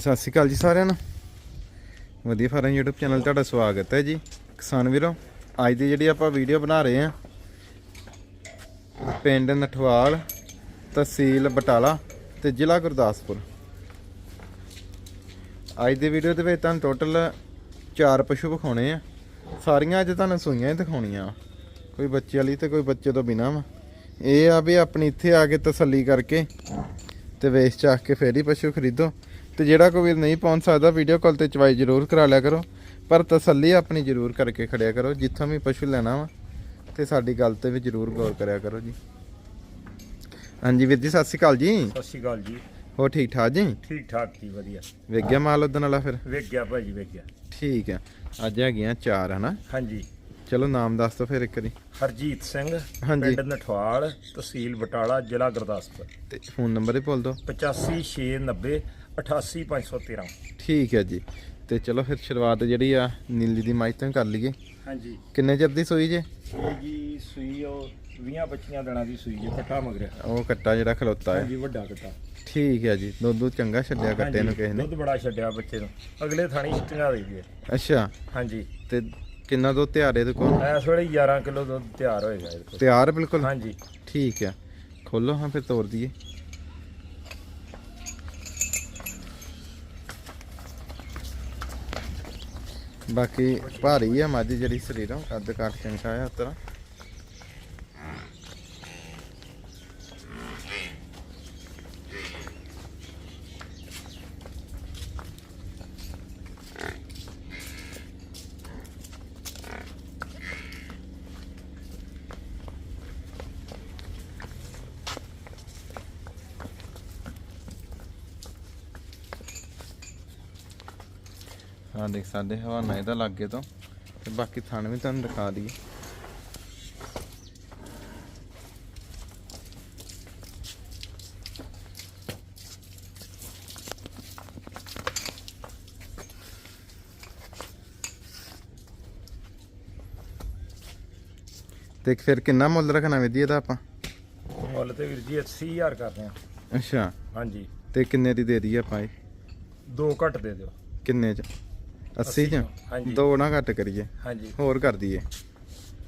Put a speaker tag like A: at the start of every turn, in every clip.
A: ਸਤਿ ਸ਼੍ਰੀ ਅਕਾਲ ਜੀ ਸਾਰਿਆਂ ਨੂੰ। ਵਧੀਆ ਫਾਰਮ YouTube ਚੈਨਲ ਤੁਹਾਡਾ ਸਵਾਗਤ ਹੈ ਜੀ। ਕਿਸਾਨ ਵੀਰੋ, ਅੱਜ ਦੀ ਜਿਹੜੀ ਆਪਾਂ ਵੀਡੀਓ ਬਣਾ ਰਹੇ ਹਾਂ, ਪਿੰਡ ਨਠਵਾਲ, ਤਹਿਸੀਲ ਬਟਾਲਾ ਤੇ ਜ਼ਿਲ੍ਹਾ ਗੁਰਦਾਸਪੁਰ। ਅੱਜ ਦੀ ਵੀਡੀਓ ਦੇ ਵਿੱਚ ਤੁਹਾਨੂੰ ਟੋਟਲ ਚਾਰ ਪਸ਼ੂ ਵਿਖਾਉਣੇ ਆ। ਸਾਰੀਆਂ ਅੱਜ ਤੁਹਾਨੂੰ ਸੂਈਆਂ ਹੀ ਦਿਖਾਉਣੀਆਂ। ਕੋਈ ਬੱਚੇ ਵਾਲੀ ਤੇ ਕੋਈ ਬੱਚੇ ਤੋਂ ਬਿਨਾ ਵਾ। ਇਹ ਆ ਵੀ ਆਪਣੀ ਇੱਥੇ ਆ ਕੇ ਤਸੱਲੀ ਕਰਕੇ ਤੇ ਵੇਚ ਚਾਖ ਕੇ ਫੇਰ ਹੀ ਪਸ਼ੂ ਖਰੀਦੋ। ਤੇ ਜਿਹੜਾ ਕੋਈ ਵੀਰ ਨਹੀਂ ਪਹੁੰਚ ਸਕਦਾ ਵੀਡੀਓ ਕਾਲ ਤੇ ਚਵਾਈ ਜ਼ਰੂਰ ਕਰਾ ਲਿਆ ਕਰੋ। ਪਰ ਤਸੱਲੀ ਆਪਣੀ ਜ਼ਰੂਰ ਕਰਕੇ ਖੜਿਆ ਕਰੋ ਜਿੱਥੋਂ ਵੀ ਪਸ਼ੂ ਲੈਣਾ ਵਾ ਤੇ ਸਾਡੀ ਗੱਲ ਤੇ ਵੀ ਜ਼ਰੂਰ ਗੌਰ ਕਰਿਆ ਕਰੋ ਜੀ। ਹਾਂਜੀ ਵੀਰ ਜੀ ਸਤਿ ਸ਼੍ਰੀ ਅਕਾਲ ਜੀ।
B: ਸਤਿ ਸ਼੍ਰੀ ਅਕਾਲ ਜੀ।
A: ਹੋ ਠੀਕ ਠਾਕ ਜੀ?
B: ਠੀਕ ਠਾਕ ਜੀ ਵਧੀਆ।
A: ਵੇਖ ਗਿਆ ਮਾਲ ਉਦਣ ਵਾਲਾ ਫਿਰ?
B: ਵੇਖ ਗਿਆ ਭਾਜੀ ਵੇਖ ਗਿਆ
A: ਠੀਕ ਹੈ ਅੱਜ ਹੈਗੀਆਂ ਚਾਰ ਹਨਾ?
B: ਹਾਂਜੀ।
A: ਚਲੋ ਨਾਮ ਦੱਸ ਦੋ ਫਿਰ ਇੱਕ ਵਾਰੀ।
B: ਹਰਜੀਤ ਸਿੰਘ। ਪਿੰਡ ਨਠਵਾਲ ਤਹਿਸੀਲ ਬਟਾਲਾ ਜ਼ਿਲ੍ਹਾ ਗੁਰਦਾਸਪੁਰ।
A: ਤੇ ਫੋਨ ਨੰਬਰ ਹੀ ਬੋਲ ਦੋ
B: 8569 88513
A: ਠੀਕ ਹੈ ਜੀ। ਤੇ ਚਲੋ ਫਿਰ ਸ਼ੁਰੂਆਤ ਜਿਹੜੀ ਆ ਨੀਲੀ ਦੀ ਮਾਈ ਤੋਂ ਹੀ ਕਰ ਲਈਏ।
B: ਹਾਂਜੀ।
A: ਕਿੰਨੇ ਚਿਰ ਦੀ ਸੂਈ ਜੇ?
B: ਇਹ ਜੀ ਸੂਈ ਉਹ 20 25 ਦਿਨਾਂ ਦੀ ਸੂਈ ਜੀ ਪੱਠਾ ਮਗਰਿਆ
A: ਉਹ ਕੱਟਾ ਜਿਹੜਾ ਖਲੋਤਾ ਹੈ।
B: ਹਾਂਜੀ ਵੱਡਾ ਕਟਾ।
A: ਠੀਕ ਹੈ ਜੀ। ਦੁੱਧ ਚੰਗਾ ਛੱਡਿਆ ਕੱਟੇ ਨੂੰ ਕਿਸੇ ਨੇ?
B: ਦੁੱਧ ਬੜਾ ਛੱਡਿਆ ਬੱਚੇ ਨੂੰ। ਅਗਲੇ ਥਾਣੀ ਛਟੀਆਂ ਦੇ ਗਏ।
A: ਅੱਛਾ।
B: ਹਾਂਜੀ।
A: ਤੇ ਕਿੰਨਾ ਦੁੱਧ ਤਿਆਰ ਇਹਦੇ ਕੋਲ?
B: ਇਸ ਵੇਲੇ 11 ਕਿਲੋ ਦੁੱਧ ਤਿਆਰ ਹੋਏਗਾ ਇਹਦੇ ਕੋਲ।
A: ਤਿਆਰ ਬਿਲਕੁਲ?
B: ਹਾਂਜੀ।
A: ਠੀਕ ਹੈ। ਖੋਲੋ ਹਾਂ ਫਿਰ ਤੋੜ ਦਈਏ। ਬਾਕੀ ਭਾਰੀ ਆ ਮੱਝ ਜਿਹੜੀ ਸਰੀਰੋਂ ਕੱਦ ਕੱਟ ਚੰਗਾ ਆ ਉਤਰਾ ਹਾਂ ਦੇਖ ਸਕਦੇ ਹਵਾਨਾ ਇਹਦਾ ਲੱਗੇ ਤੋਂ। ਤੇ ਬਾਕੀ ਥਣ ਵੀ ਤੁਹਾਨੂੰ ਦਿਖਾ ਦਈਏ। ਤੇ ਫਿਰ ਕਿੰਨਾ ਮੁੱਲ ਰੱਖਣਾ ਵਿਧੀ ਇਹਦਾ ਆਪਾਂ?
B: ਮੁੱਲ ਤੇ ਵੀਰ ਜੀ 80000 ਕਰਦੇ ਆ
A: ਅੱਛਾ।
B: ਹਾਂਜੀ।
A: ਤੇ ਕਿੰਨੇ ਦੀ ਦੇ ਦਈਏ ਆਪਾਂ ਇਹ?
B: ਦੋ ਘੱਟ ਦੇ ਦਿਓ।
A: ਕਿੰਨੇ ਚ? 80 ਚ?
B: ਹਾਂਜੀ।
A: ਦੋ ਨਾ ਘੱਟ ਕਰੀਏ।
B: ਹਾਂਜੀ।
A: ਹੋਰ ਕਰ ਦਈਏ।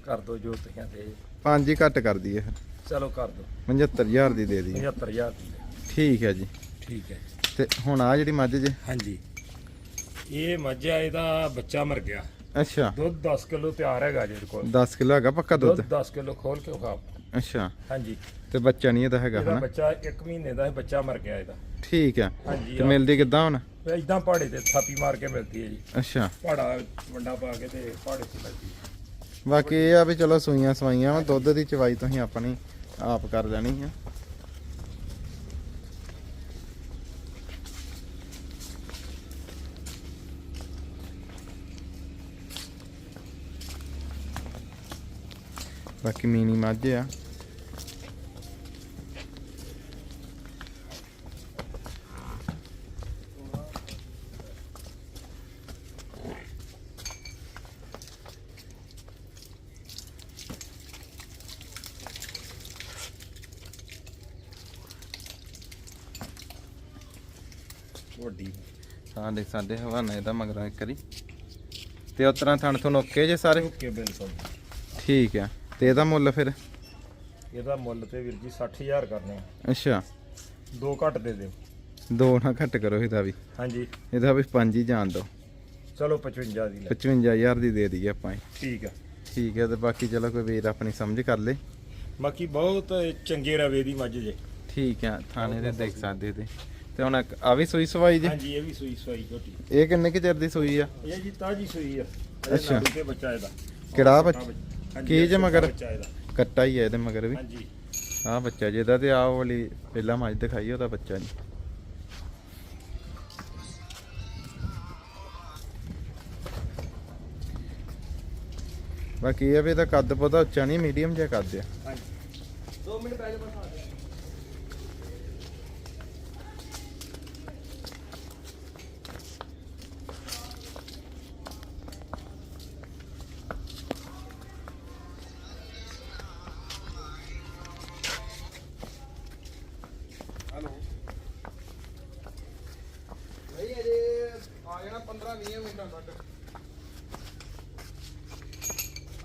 B: ਕਰ ਦੋ ਜੋ ਤੁਸੀਂ ਤੇ
A: ਪੰਜ ਹੀ ਘੱਟ ਕਰ ਦਈਏ। ਫਿਰ
B: ਚਲੋ ਕਰ ਦੋ।
A: 75000 ਦੀ ਦੇ ਦਈਏ।
B: 75000 ਦੀ ਦੇ।
A: ਠੀਕ ਹੈ ਜੀ।
B: ਠੀਕ ਹੈ
A: ਤੇ ਹੁਣ ਆ ਜਿਹੜੀ ਮੱਝ ਜੇ?
B: ਹਾਂਜੀ। ਇਹ ਮੱਝ ਆ ਇਹਦਾ ਬੱਚਾ ਮਰ ਗਿਆ।
A: ਅੱਛਾ।
B: ਦੁੱਧ 10 ਕਿਲੋ ਤਿਆਰ ਹੈਗਾ ਜਿਹਦੇ ਕੋਲ।
A: 10 ਕਿਲੋ ਹੈਗਾ ਪੱਕਾ ਦੁੱਧ?
B: ਦੁੱਧ 10 ਕਿਲੋ ਖੋਲ ਕੇ ਖਾ
A: ਅੱਛਾ।
B: ਹਾਂਜੀ।
A: ਤੇ ਬੱਚਾ ਨਹੀਂ ਇਹਦਾ ਹੈਗਾ
B: ਇਹਦਾ
A: ਹਨਾ?
B: ਬੱਚਾ 1 ਮਹੀਨੇ ਦਾ ਹੈ ਬੱਚਾ ਮਰ ਗਿਆ ਇਹਦਾ।
A: ਠੀਕ
B: ਹਾਂਜੀ
A: ਤੇ ਮਿਲਦੀ ਕਿੱਦਾਂ ਹੁਣ?
B: ਇਦਾਂ ਪਹਾੜੇ ਤੇ ਥਾਪੀ ਮਾਰ ਕੇ ਮਿਲਦੀ ਹੈ ਜੀ।
A: ਅੱਛਾ।
B: ਪਹਾੜਾ ਵੰਡਾ ਪਾ ਕੇ ਤੇ ਪਹਾੜੇ ਤੇ ਮਿਲਦੀ ਹੈ।
A: ਬਾਕੀ ਇਹ ਆ ਵੀ ਚਲੋ ਸੂਈਆਂ ਸਵਾਈਆਂ ਵਾ ਦੁੱਧ ਦੀ ਚਵਾਈ ਤੁਸੀਂ ਆਪਣੀ ਆਪ ਕਰ ਲੈਣੀ ਆ ਬਾਕੀ ਮੀਨੀ ਮੱਝ ਆ।
B: ਵੱਡੀ।
A: ਹਾਂ ਦੇਖ ਸਕਦੇ ਹਵਾਨਾ ਇਹਦਾ ਮਗਰਾਂ ਇੱਕ ਵਾਰੀ। ਤੇ ਉਸ ਤਰ੍ਹਾਂ ਥਣ ਤੁਹਾਨੂੰ ਓਕੇ ਜੇ ਸਾਰੇ?
B: ਓਕੇ ਬਿਲਕੁਲ।
A: ਠੀਕ ਆ। ਤੇ ਇਹਦਾ ਮੁੱਲ ਫਿਰ?
B: ਇਹਦਾ ਮੁੱਲ ਤੇ ਵੀਰ ਜੀ 60000 ਕਰਨੇ ਆ
A: ਅੱਛਾ।
B: ਦੋ ਘੱਟ ਦੇ ਦਿਓ।
A: ਦੋ ਨਾ ਘੱਟ ਕਰੋ ਇਹਦਾ ਵੀ।
B: ਹਾਂਜੀ।
A: ਇਹਦਾ ਵੀ ਪੰਜ ਹੀ ਜਾਣ ਦੋ।
B: ਚਲੋ 55 ਦੀ ਲੈ।
A: 55000 ਦੀ ਦੇ ਦਈਏ ਆਪਾਂ ਇਹ।
B: ਠੀਕ ਆ।
A: ਠੀਕ ਹੈ ਤੇ ਬਾਕੀ ਚਲੋ ਕੋਈ ਵੀਰ ਆਪਣੀ ਸਮਝ ਕਰ ਲੇ।
B: ਬਾਕੀ ਬਹੁਤ ਚੰਗੇ ਰਵੇ ਦੀ ਮੱਝ ਜੇ।
A: ਠੀਕ ਆ ਥਾਣੇ ਦੇ ਦੇਖ ਸਕਦੇ ਤੇ ਤੇ ਹੁਣ ਇੱਕ ਆ ਵੀ ਸੂਈ ਸਵਾਈ ਜੀ?
B: ਹਾਂਜੀ ਇਹ ਵੀ ਸੂਈ ਸਵਾਈ ਝੋਟੀ
A: ਇਹ ਕਿੰਨੇ ਕੁ ਚਿਰ ਦੀ ਸੂਈ ਆ?
B: ਇਹ ਜੀ ਤਾਜੀ ਸੂਈ ਆ।
A: ਅੱਛਾ।
B: ਤੇ ਬੱਚਾ ਇਹਦਾ।
A: ਕਿਹੜਾ ਬੱਚ-
B: ਹਾਂਜੀ,
A: ਕੀ ਜੇ ਮਗਰ?
B: ਬੱਚਾ ਇਹਦਾ।
A: ਕੱਟਾ ਹੀ ਹੈ ਇਹਦੇ ਮਗਰ ਵੀ।
B: ਹਾਂਜੀ।
A: ਬੱਚਾ ਜਿਹਦਾ ਤੇ ਆਹ ਵਾਲੀ ਪਹਿਲਾਂ ਮੱਝ ਦਿਖਾਈ ਉਹਦਾ ਬੱਚਾ ਨਹੀਂ ਬਾਕੀ ਇਹ ਆ ਵੀ ਇਹਦਾ ਕੱਦ ਪਤਾ ਉੱਚਾ ਨਹੀਂ ਮੀਡੀਅਮ ਜਿਹਾ ਕੱਦ ਆ।
B: ਹਾਂਜੀ। 2 ਮਿੰਟ ਪਹਿਲੇ ਬਸ
A: 15 20 ਮਿੰਟਾਂ ਤੱਕ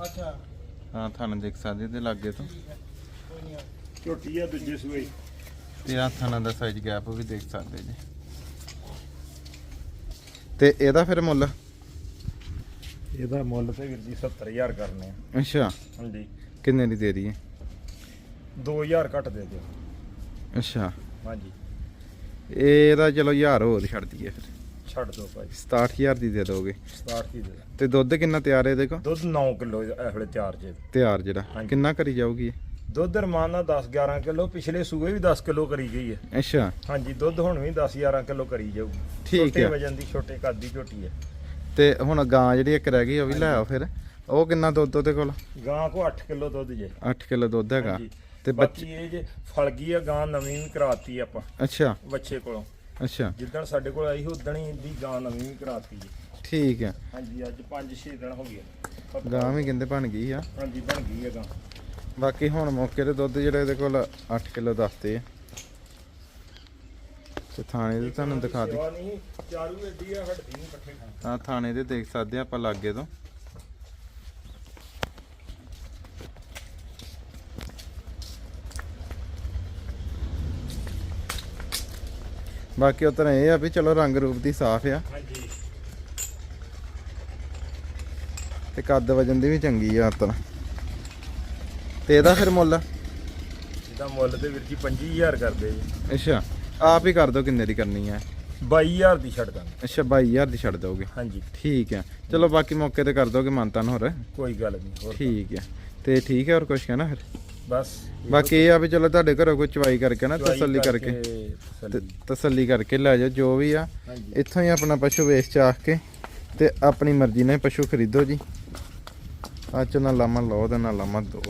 A: ਅੱਛਾ। ਹਾਂ ਥਣ ਦੇਖ ਸਕਦੇ ਤੇ ਲੱਗੇ ਤੋਂ। ਕੋਈ ਨਹੀਂ
B: ਝੋਟੀ ਆ ਦੂਜੇ ਸੂਏ
A: ਤੇ ਆ ਥਣਾਂ ਦਾ ਸਾਈਜ਼ ਗੈਪ ਵੀ ਦੇਖ ਸਕਦੇ ਜੀ। ਤੇ ਇਹਦਾ ਫਿਰ ਮੁੱਲ?
B: ਇਹਦਾ ਮੁੱਲ ਤੇ ਵੀਰ ਜੀ 70000 ਕਰਨੇ ਆ।
A: ਅੱਛਾ।
B: ਹਾਂਜੀ।
A: ਕਿੰਨੇ ਦੀ ਦੇ ਰਹੀ ਹੈ?
B: 2000 ਘੱਟ ਦੇ ਦਿਓ।
A: ਅੱਛਾ।
B: ਹਾਂਜੀ।
A: ਇਹਦਾ ਚਲੋ 1000 ਹੋਰ ਛੱਡ ਦਈਏ ਫਿਰ।
B: ਛੱਡ ਦਿਓ ਭਾਈ।
A: 67000 ਦੀ ਦੇ ਦੋਗੇ।
B: 67 ਕੀ ਦੇ। ਦਿਓ।
A: ਤੇ ਦੁੱਧ ਕਿੰਨਾ ਤਿਆਰ ਹੈ ਇਹਦੇ ਕੋਲ
B: ਦੁੱਧ 9 ਕਿਲੋ ਇਸ ਵੇਲੇ ਤਿਆਰ ਜੇ।
A: ਤਿਆਰ ਜਿਹੜਾ।
B: ਹਾਂਜੀ।
A: ਕਿੰਨਾ ਕਰੀ ਜਾਊਗੀ ਇਹ?
B: ਦੁੱਧ ਰਮਾਨ ਨਾਲ 10 11 ਕਿਲੋ ਪਿਛਲੇ ਸੂਏ ਵੀ 10 ਕਿਲੋ ਕਰੀ ਗਈ ਹੈ।
A: ਅੱਛਾ।
B: ਹਾਂਜੀ ਦੁੱਧ ਹੁਣ ਵੀ 10 11 ਕਿਲੋ ਕਰੀ ਜਾਊਗੀ।
A: ਠੀਕ
B: ਛੋਟੇ
A: ਹੈ।
B: ਵਜਨ ਦੀ ਛੋਟੇ ਕੱਦ ਦੀ ਝੋਟੀ ਹੈ।
A: ਤੇ ਹੁਣ ਗਾਂ ਜਿਹੜੀ ਇੱਕ ਰਹਿ ਗਈ ਉਹ ਵੀ ਲੈ ਆਓ ਫਿਰ। ਉਹ ਕਿੰਨਾ ਦੁੱਧ ਉਹਦੇ ਕੋਲ?
B: ਗਾਂ ਕੋ 8 ਕਿਲੋ ਦੁੱਧ ਜੇ।
A: 8 ਕਿਲੋ ਦੁੱਧ ਹੈਗਾ।
B: ਹਾਂਜੀ।
A: ਤੇ ਬੱਚੇ
B: ਬਾਕੀ ਇਹ ਜੇ ਫਲ ਗਈ ਆ ਗਾਂ ਨਵੀਂ ਵੀ ਕਰਾਤੀ ਆਪਾਂ।
A: ਅੱਛਾ।
B: ਬੱਚੇ ਕੋਲੋਂ।
A: ਅੱਛਾ।
B: ਜਿੱਦਣ ਸਾਡੇ ਕੋਲ ਆਈ ਉਦਣ ਹੀ ਇਹਦੀ ਗਾਂ ਨਵੀਂ ਵੀ ਕਰਾਤੀ ਜੀ।
A: ਠੀਕ ਹੈ।
B: ਹਾਂਜੀ ਅੱਜ 5-6 ਦਿਨ ਹੋ ਗਏ।
A: ਗਾਂ ਵੀ ਕਹਿੰਦੇ ਬਣ ਗਈ ਆ।
B: ਹਾਂਜੀ ਬਣ ਗਈ ਹੈ ਗਾਂ।
A: ਬਾਕੀ ਹੁਣ ਮੌਕੇ ਤੇ ਦੁੱਧ ਜਿਹੜਾ ਇਹਦੇ ਕੋਲ 8 ਕਿਲੋ ਦੱਸਦੇ ਆ। ਤੇ ਥਾਣੇ ਦੇ ਤੁਹਾਨੂੰ ਦਿਖਾ ਦੇ
B: ਚਾਰੂ ਏਡੀ ਆ ਹੱਡੀ ਨਹੀਂ ਇਕੱਠੇ ਖਾਣ।
A: ਆ ਥਾਣੇ ਦੇ ਦੇਖ ਸਕਦੇ ਆ ਆਪਾਂ ਲਾਗੇ ਤੋਂ। ਬਾਕੀ ਉਹ ਤਰ੍ਹਾਂ ਇਹ ਆ ਵੀ ਚਲੋ ਰੰਗ ਰੂਪ ਦੀ ਸਾਫ਼ ਆ।
B: ਹਾਂਜੀ।
A: ਤੇ ਕੱਦ ਵਜਨ ਦੀ ਵੀ ਚੰਗੀ ਆ ਉਤਰ ਤੇ ਇਹਦਾ ਫਿਰ ਮੁੱਲ?
B: ਇਹਦਾ ਮੁੱਲ ਤੇ ਵੀਰ ਜੀ 25000 ਕਰਦੇ ਜੀ।
A: ਅੱਛਾ ਆਪ ਹੀ ਕਰ ਦੋ ਕਿੰਨੇ ਦੀ ਕਰਨੀ ਆ।
B: 22000 ਦੀ ਛੱਡ ਦਾਂਗੇ।
A: ਅੱਛਾ 22000 ਦੀ ਛੱਡ ਦੋਗੇ
B: ਹਾਂਜੀ।
A: ਠੀਕ ਆ। ਚਲੋ ਬਾਕੀ ਮੌਕੇ ਤੇ ਕਰ ਦੋਗੇ ਮੰਨਤਾਨ ਹੋਰ।
B: ਕੋਈ ਗੱਲ ਨਹੀਂ ਹੋਰ
A: ਠੀਕ ਆ। ਤੇ ਠੀਕ ਹੈ ਹੋਰ ਕੁਝ ਕਹਿਣਾ ਫਿਰ?
B: ਬਸ
A: ਬਾਕੀ ਇਹ ਆ ਵੀ ਚਲੋ ਤੁਹਾਡੇ ਘਰੋਂ ਕੋਈ ਚਵਾਈ ਕਰਕੇ ਨਾ ਤਸੱਲੀ ਕਰਕੇ
B: ਤਸੱਲੀ।
A: ਤੇ ਤਸੱਲੀ। ਕਰਕੇ ਲੈ ਜਾਓ ਜੋ ਵੀ ਆ।
B: ਹਾਂਜੀ।
A: ਇੱਥੋਂ ਹੀ ਆਪਣਾ ਪਸ਼ੂ ਵੇਚ ਚਾਖ ਕੇ ਤੇ ਆਪਣੀ ਮਰਜ਼ੀ ਨਾਲ ਹੀ ਪਸ਼ੂ ਖਰੀਦੋ ਜੀ। ਅੱਜ ਨਾ ਲਾਮਾ ਲਓ ਤੇ ਨਾ ਲਾਮਾ ਦੋ।